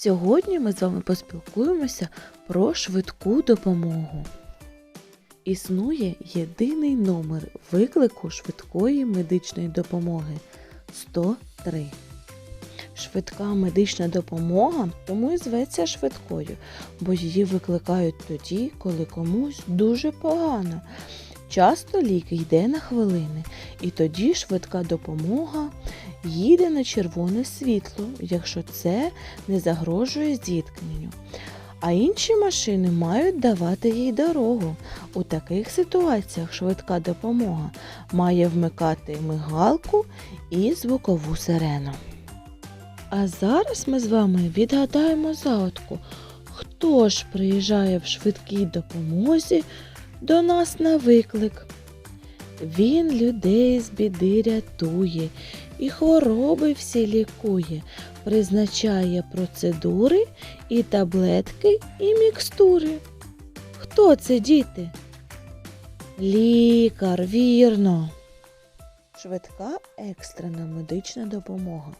Сьогодні ми з вами поспілкуємося про швидку допомогу. Існує єдиний номер виклику швидкої медичної допомоги 103. Швидка медична допомога тому і зветься швидкою, бо її викликають тоді, коли комусь дуже погано. Часто лік йде на хвилини, і тоді швидка допомога їде на червоне світло, якщо це не загрожує зіткненню. А інші машини мають давати їй дорогу. У таких ситуаціях швидка допомога має вмикати мигалку і звукову сирену. А зараз ми з вами відгадаємо загадку, хто ж приїжджає в швидкій допомозі до нас на виклик. Він людей з біди рятує і хвороби всі лікує, призначає процедури і таблетки, і мікстури. Хто це, діти? Лікар, вірно. Швидка екстрена медична допомога.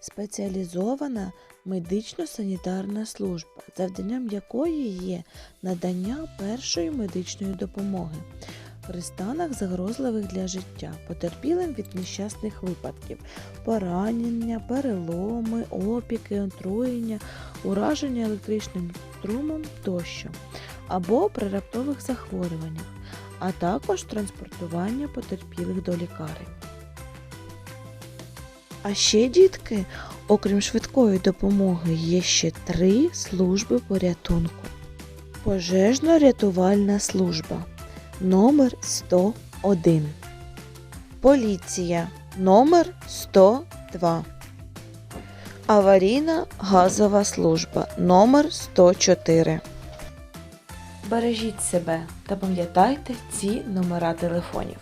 Спеціалізована медично-санітарна служба, завданням якої є надання першої медичної допомоги при станах загрозливих для життя, потерпілим від нещасних випадків, поранення, переломи, опіки, отруєння, ураження електричним струмом тощо, або при раптових захворюваннях, а також транспортування потерпілих до лікарень. А ще, дітки, окрім швидкої допомоги, є ще три служби порятунку. Пожежно-рятувальна служба номер 101. Поліція номер 102. Аварійна газова служба номер 104. Бережіть себе та пам'ятайте ці номера телефонів.